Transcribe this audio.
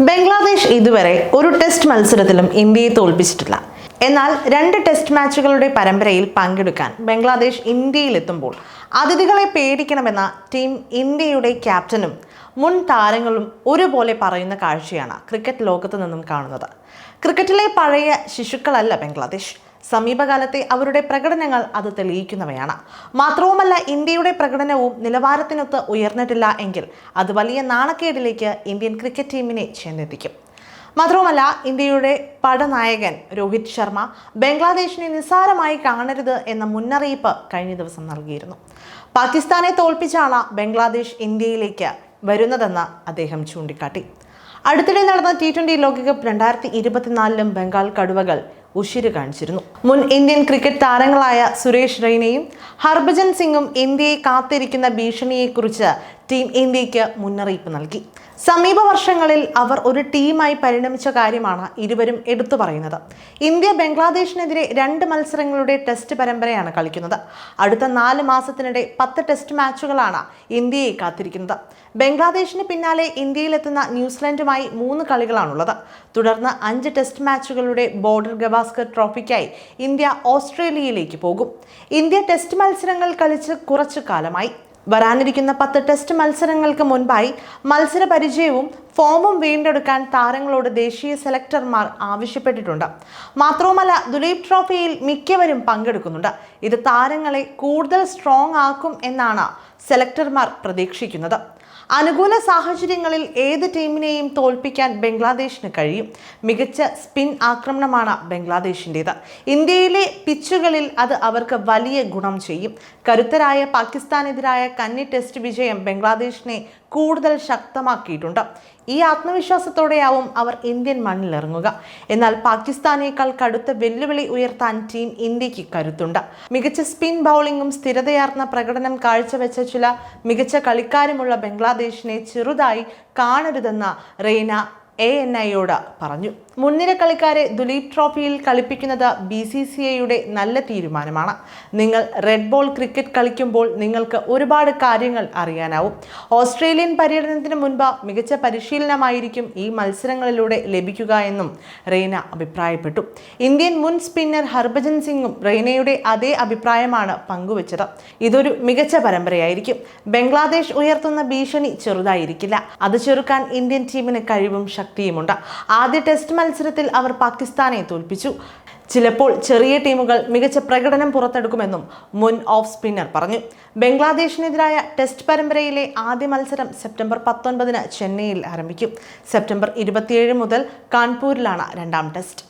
ബംഗ്ലാദേശ് ഇതുവരെ ഒരു ടെസ്റ്റ് മത്സരത്തിലും ഇന്ത്യയെ തോൽപ്പിച്ചിട്ടില്ല. എന്നാൽ രണ്ട് ടെസ്റ്റ് മാച്ചുകളുടെ പരമ്പരയിൽ പങ്കെടുക്കാൻ ബംഗ്ലാദേശ് ഇന്ത്യയിലെത്തുമ്പോൾ അതിഥികളെ പേടിക്കണമെന്ന ടീം ഇന്ത്യയുടെ ക്യാപ്റ്റനും മുൻ താരങ്ങളും ഒരുപോലെ പറയുന്ന കാഴ്ചയാണ് ക്രിക്കറ്റ് ലോകത്ത് നിന്നും കാണുന്നത്. ക്രിക്കറ്റിലെ പഴയ ശിശുക്കളല്ല ബംഗ്ലാദേശ്. സമീപകാലത്തെ അവരുടെ പ്രകടനങ്ങൾ അത് തെളിയിക്കുന്നവയാണ്. മാത്രവുമല്ല ഇന്ത്യയുടെ പ്രകടനവും നിലവാരത്തിനൊത്ത് ഉയർന്നിട്ടില്ല എങ്കിൽ അത് വലിയ നാണക്കേടിലേക്ക് ഇന്ത്യൻ ക്രിക്കറ്റ് ടീമിനെ ചെന്നെത്തിക്കും. മാത്രവുമല്ല ഇന്ത്യയുടെ പടനായകൻ രോഹിത് ശർമ്മ ബംഗ്ലാദേശിനെ നിസ്സാരമായി കാണരുത് എന്ന മുന്നറിയിപ്പ് കഴിഞ്ഞ ദിവസം നൽകിയിരുന്നു. പാകിസ്ഥാനെ തോൽപ്പിച്ചാണ് ബംഗ്ലാദേശ് ഇന്ത്യയിലേക്ക് വരുന്നതെന്ന് അദ്ദേഹം ചൂണ്ടിക്കാട്ടി. അടുത്തിടെ നടന്ന ടി ട്വന്റി ലോകകപ്പ് രണ്ടായിരത്തി ഇരുപത്തിനാലിലും ബംഗാൾ കടുവകൾ ഉശിര് കാണിച്ചിരുന്നു. മുൻ ഇന്ത്യൻ ക്രിക്കറ്റ് താരങ്ങളായ സുരേഷ് റെയ്നയും ഹർഭജൻ സിംഗും ഇന്ത്യയെ കാത്തിരിക്കുന്ന ഭീഷണിയെക്കുറിച്ച് ടീം ഇന്ത്യയ്ക്ക് മുന്നറിയിപ്പ് നൽകി. സമീപ വർഷങ്ങളിൽ അവർ ഒരു ടീമായി പരിണമിച്ച കാര്യമാണ് ഇരുവരും എടുത്തു പറയുന്നത്. ഇന്ത്യ ബംഗ്ലാദേശിനെതിരെ രണ്ട് മത്സരങ്ങളുടെ ടെസ്റ്റ് പരമ്പരയാണ് കളിക്കുന്നത്. അടുത്ത നാല് മാസത്തിനിടെ പത്ത് ടെസ്റ്റ് മാച്ചുകളാണ് ഇന്ത്യയെ കാത്തിരിക്കുന്നത്. ബംഗ്ലാദേശിന് പിന്നാലെ ഇന്ത്യയിലെത്തുന്ന ന്യൂസിലൻഡുമായി മൂന്ന് കളികളാണുള്ളത്. തുടർന്ന് അഞ്ച് ടെസ്റ്റ് മാച്ചുകളുടെ ബോർഡർ ഗവാസ്കർ ട്രോഫിക്കായി ഇന്ത്യ ഓസ്ട്രേലിയയിലേക്ക് പോകും. ഇന്ത്യ ടെസ്റ്റ് മത്സരങ്ങൾ കളിച്ച് കുറച്ചു കാലമായി. വരാനിരിക്കുന്ന പത്ത് ടെസ്റ്റ് മത്സരങ്ങൾക്ക് മുൻപായി മത്സര പരിചയവും ഫോമും വീണ്ടെടുക്കാൻ താരങ്ങളോട് ദേശീയ സെലക്ടർമാർ ആവശ്യപ്പെട്ടിട്ടുണ്ട്. മാത്രവുമല്ല ദുലീപ് ട്രോഫിയിൽ മിക്കവരും പങ്കെടുക്കുന്നുണ്ട്. ഇത് താരങ്ങളെ കൂടുതൽ സ്ട്രോങ് ആക്കും എന്നാണ് സെലക്ടർമാർ പ്രതീക്ഷിക്കുന്നത്. അനുകൂല സാഹചര്യങ്ങളിൽ ഏത് ടീമിനെയും തോൽപ്പിക്കാൻ ബംഗ്ലാദേശിന് കഴിയും. മികച്ച സ്പിൻ ആക്രമണമാണ് ബംഗ്ലാദേശിന്റേത്. ഇന്ത്യയിലെ പിച്ചുകളിൽ അത് അവർക്ക് വലിയ ഗുണം ചെയ്യും. കരുത്തരായ പാകിസ്ഥാനെതിരായ കന്നി ടെസ്റ്റ് വിജയം ബംഗ്ലാദേശിനെ കൂടുതൽ ശക്തമാക്കിയിട്ടുണ്ട്. ഈ ആത്മവിശ്വാസത്തോടെയാവും അവർ ഇന്ത്യൻ മണ്ണിലിറങ്ങുക. എന്നാൽ പാകിസ്ഥാനേക്കാൾ കടുത്ത വെല്ലുവിളി ഉയർത്താൻ ടീം ഇന്ത്യയ്ക്ക് കരുത്തുണ്ട്. മികച്ച സ്പിൻ ബൗളിംഗും സ്ഥിരതയാർന്ന പ്രകടനം കാഴ്ചവെച്ച ചില മികച്ച കളിക്കാരുമുള്ള ബംഗ്ലാദേശിനെ ചെറുതായി കാണരുതെന്ന റെയ്ന എ എൻ ഐയോട് പറഞ്ഞു. മുൻനിര കളിക്കാരെ ദുലീപ് ട്രോഫിയിൽ കളിപ്പിക്കുന്നത് ബി സി സി ഐയുടെ നല്ല തീരുമാനമാണ്. നിങ്ങൾ റെഡ് ബോൾ ക്രിക്കറ്റ് കളിക്കുമ്പോൾ നിങ്ങൾക്ക് ഒരുപാട് കാര്യങ്ങൾ അറിയാനാവും. ഓസ്ട്രേലിയൻ പര്യടനത്തിന് മുൻപ് മികച്ച പരിശീലനമായിരിക്കും ഈ മത്സരങ്ങളിലൂടെ ലഭിക്കുക എന്നും റെയ്ന അഭിപ്രായപ്പെട്ടു. ഇന്ത്യൻ മുൻ സ്പിന്നർ ഹർഭജൻ സിംഗും റെയ്നയുടെ അതേ അഭിപ്രായമാണ് പങ്കുവച്ചത്. ഇതൊരു മികച്ച പരമ്പരയായിരിക്കും. ബംഗ്ലാദേശ് ഉയർത്തുന്ന ഭീഷണി ചെറുതായിരിക്കില്ല. അത് ചെറുക്കാൻ ഇന്ത്യൻ ടീമിന് കഴിവും ശക്തിയുമുണ്ട് ആദ്യ ടെസ്റ്റ് മത്സരത്തിൽ അവർ പാകിസ്ഥാനെ തോൽപ്പിച്ചു. ചിലപ്പോൾ ചെറിയ ടീമുകൾ മികച്ച പ്രകടനം പുറത്തെടുക്കുമെന്നും മുൻ ഓഫ് സ്പിന്നർ പറഞ്ഞു. ബംഗ്ലാദേശിനെതിരായ ടെസ്റ്റ് പരമ്പരയിലെ ആദ്യ മത്സരം സെപ്റ്റംബർ പത്തൊൻപതിന് ചെന്നൈയിൽ ആരംഭിക്കും. സെപ്റ്റംബർ ഇരുപത്തിയേഴ് മുതൽ കാൺപൂരിലാണ് രണ്ടാം ടെസ്റ്റ്.